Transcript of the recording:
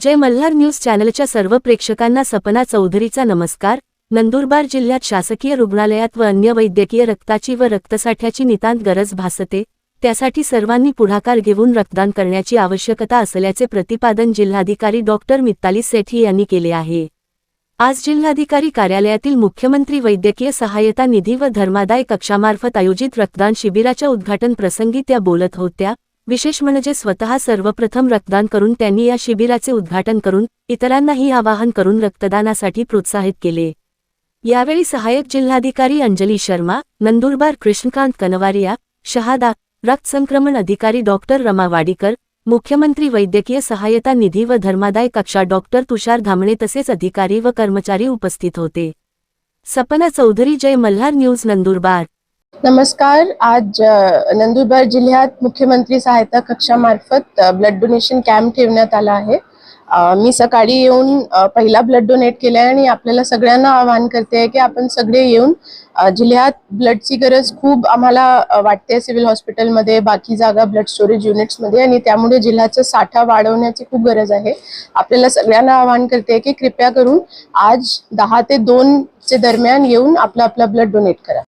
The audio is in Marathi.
जय मल्हार न्यूज चॅनलच्या सर्व प्रेक्षकांना सपना चौधरीचा नमस्कार. नंदुरबार जिल्ह्यात शासकीय रुग्णालयात व अन्य वैद्यकीय रक्ताची व रक्तसाठ्याची नितांत गरज भासते. त्यासाठी सर्वांनी पुढाकार घेऊन रक्तदान करण्याची आवश्यकता असल्याचे प्रतिपादन जिल्हाधिकारी डॉक्टर मित्ताली सेठी यांनी केले आहे. आज जिल्हाधिकारी कार्यालयातील मुख्यमंत्री वैद्यकीय सहाय्यता निधी व धर्मादाय कक्षामार्फत आयोजित रक्तदान शिबिराच्या उद्घाटन प्रसंगी त्या बोलत होत्या. विशेष म्हणजे स्वतः सर्वप्रथम रक्तदान करून त्यांनी या शिबिराचे उद्घाटन करून इतरांनाही आवाहन करून रक्तदानासाठी प्रोत्साहित केले. यावेळी सहाय्यक जिल्हाधिकारी अंजली शर्मा नंदुरबार कृष्णकांत कनवारिया शहादा रक्त संक्रमण अधिकारी डॉक्टर रमा वाडीकर मुख्यमंत्री वैद्यकीय सहायता निधी व धर्मादाय कक्षा डॉक्टर तुषार धामणे तसेच अधिकारी व कर्मचारी उपस्थित होते. सपना चौधरी जय मल्हार न्यूज नंदुरबार. नमस्कार. आज नंदुरबार जिल्ह्यात मुख्यमंत्री सहायता कक्षामार्फत ब्लड डोनेशन कॅम्प ठेवण्यात आला आहे. मी सकाळी येऊन पहिला ब्लड डोनेट केला आहे आणि आपल्याला सगळ्यांना आवाहन करते आहे की आपण सगळे येऊन जिल्ह्यात ब्लडची गरज खूप आम्हाला वाटते सिव्हिल हॉस्पिटलमध्ये बाकी जागा ब्लड स्टोरेज युनिट्समध्ये आणि त्यामुळे जिल्ह्याचा साठा वाढवण्याची खूप गरज आहे. आपल्याला सगळ्यांना आवाहन करते की कृपया करून आज दहा ते दोन चे दरम्यान येऊन आपला आपला ब्लड डोनेट करा.